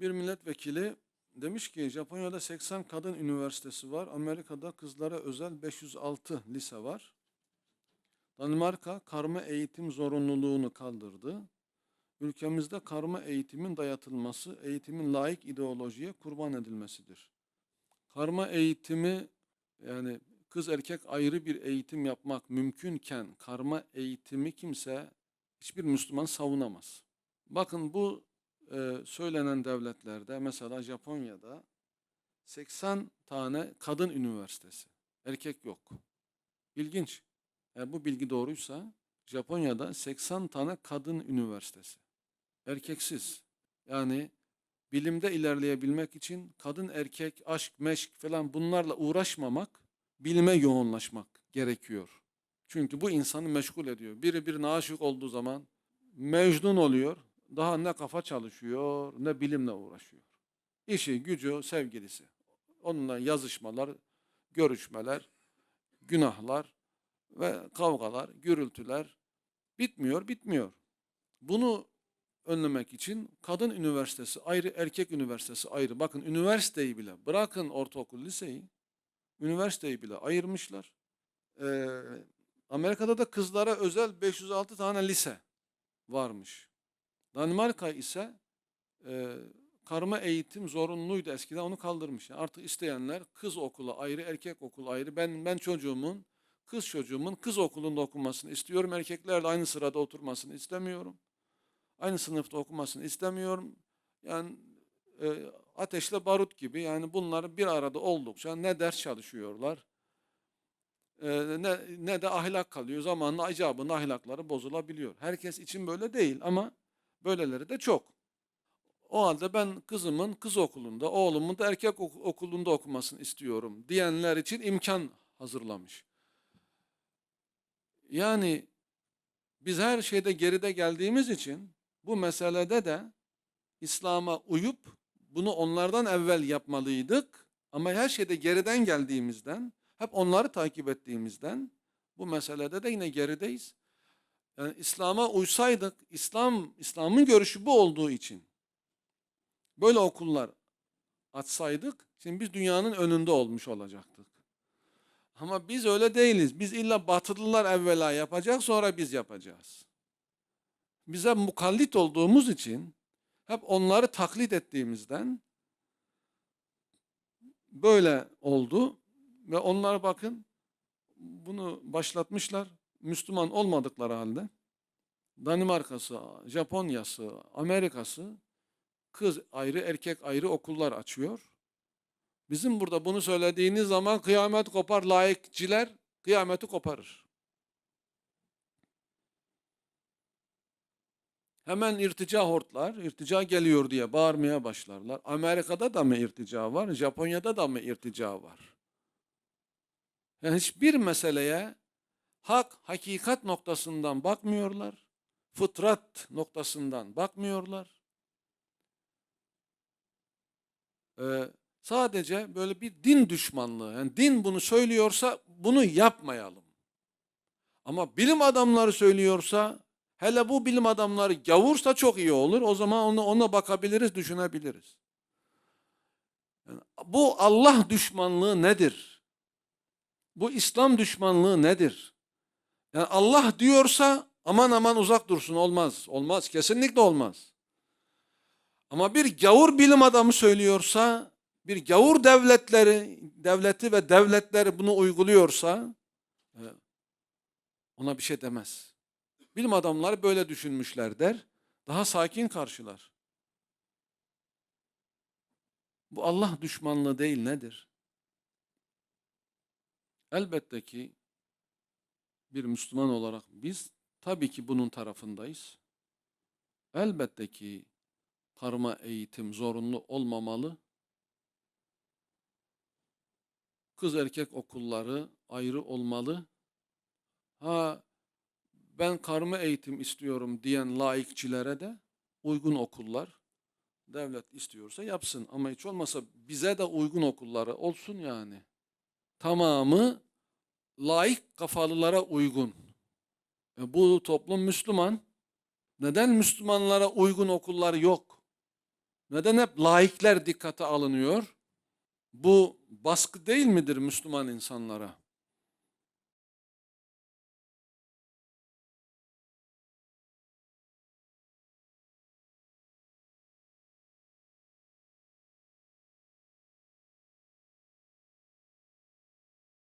Bir milletvekili demiş ki Japonya'da 80 kadın üniversitesi var. Amerika'da kızlara özel 506 lise var. Danimarka karma eğitim zorunluluğunu kaldırdı. Ülkemizde karma eğitimin dayatılması, eğitimin laik ideolojiye kurban edilmesidir. Karma eğitimi yani kız erkek ayrı bir eğitim yapmak mümkünken karma eğitimi kimse hiçbir Müslüman savunamaz. Bakın bu e, söylenen devletlerde mesela Japonya'da 80 tane kadın üniversitesi. Erkek yok. İlginç. Eğer bu bilgi doğruysa Japonya'da 80 tane kadın üniversitesi. Erkeksiz. Yani bilimde ilerleyebilmek için kadın erkek, aşk, meşk falan bunlarla uğraşmamak, bilime yoğunlaşmak gerekiyor. Çünkü bu insanı meşgul ediyor. Biri birine aşık olduğu zaman mecnun oluyor. Daha ne kafa çalışıyor, ne bilimle uğraşıyor. İşi, gücü, sevgilisi. Onunla yazışmalar, görüşmeler, günahlar ve kavgalar, gürültüler bitmiyor, bitmiyor. Bunu önlemek için kadın üniversitesi ayrı, erkek üniversitesi ayrı. Bakın üniversiteyi bile, bırakın ortaokul, liseyi, üniversiteyi bile ayırmışlar. Ee, Amerika'da da kızlara özel 506 tane lise varmış. Danimarka ise e, karma eğitim zorunluydu eskiden onu kaldırmış. Yani artık isteyenler kız okulu ayrı, erkek okulu ayrı. Ben ben çocuğumun, kız çocuğumun kız okulunda okumasını istiyorum. Erkeklerle aynı sırada oturmasını istemiyorum. Aynı sınıfta okumasını istemiyorum. Yani e, ateşle barut gibi yani bunlar bir arada oldukça ne ders çalışıyorlar e, ne, ne de ahlak kalıyor. Zamanla icabında ahlakları bozulabiliyor. Herkes için böyle değil ama böyleleri de çok. O halde ben kızımın kız okulunda, oğlumun da erkek ok- okulunda okumasını istiyorum diyenler için imkan hazırlamış. Yani biz her şeyde geride geldiğimiz için bu meselede de İslam'a uyup bunu onlardan evvel yapmalıydık. Ama her şeyde geriden geldiğimizden, hep onları takip ettiğimizden bu meselede de yine gerideyiz. Yani İslam'a uysaydık, İslam İslam'ın görüşü bu olduğu için böyle okullar açsaydık, şimdi biz dünyanın önünde olmuş olacaktık. Ama biz öyle değiliz. Biz illa batılılar evvela yapacak, sonra biz yapacağız. Bize mukallit olduğumuz için, hep onları taklit ettiğimizden böyle oldu. Ve onlara bakın, bunu başlatmışlar. Müslüman olmadıkları halde Danimarka'sı, Japonya'sı, Amerika'sı kız ayrı erkek ayrı okullar açıyor. Bizim burada bunu söylediğiniz zaman kıyamet kopar laikçiler kıyameti koparır. Hemen irtica hortlar, irtica geliyor diye bağırmaya başlarlar. Amerika'da da mı irtica var, Japonya'da da mı irtica var? Yani hiçbir meseleye hak, hakikat noktasından bakmıyorlar. Fıtrat noktasından bakmıyorlar. Ee, sadece böyle bir din düşmanlığı. Yani din bunu söylüyorsa bunu yapmayalım. Ama bilim adamları söylüyorsa hele bu bilim adamları gavursa çok iyi olur. O zaman ona, ona bakabiliriz, düşünebiliriz. Yani bu Allah düşmanlığı nedir? Bu İslam düşmanlığı nedir? Yani Allah diyorsa aman aman uzak dursun olmaz. Olmaz kesinlikle olmaz. Ama bir gavur bilim adamı söylüyorsa, bir gavur devletleri, devleti ve devletleri bunu uyguluyorsa e, ona bir şey demez. Bilim adamları böyle düşünmüşler der. Daha sakin karşılar. Bu Allah düşmanlığı değil nedir? Elbette ki bir Müslüman olarak biz tabii ki bunun tarafındayız. Elbette ki karma eğitim zorunlu olmamalı. Kız erkek okulları ayrı olmalı. Ha ben karma eğitim istiyorum diyen laikçilere de uygun okullar devlet istiyorsa yapsın. Ama hiç olmasa bize de uygun okulları olsun yani. Tamamı laik kafalılara uygun. E bu toplum Müslüman. Neden Müslümanlara uygun okullar yok? Neden hep laikler dikkate alınıyor? Bu baskı değil midir Müslüman insanlara?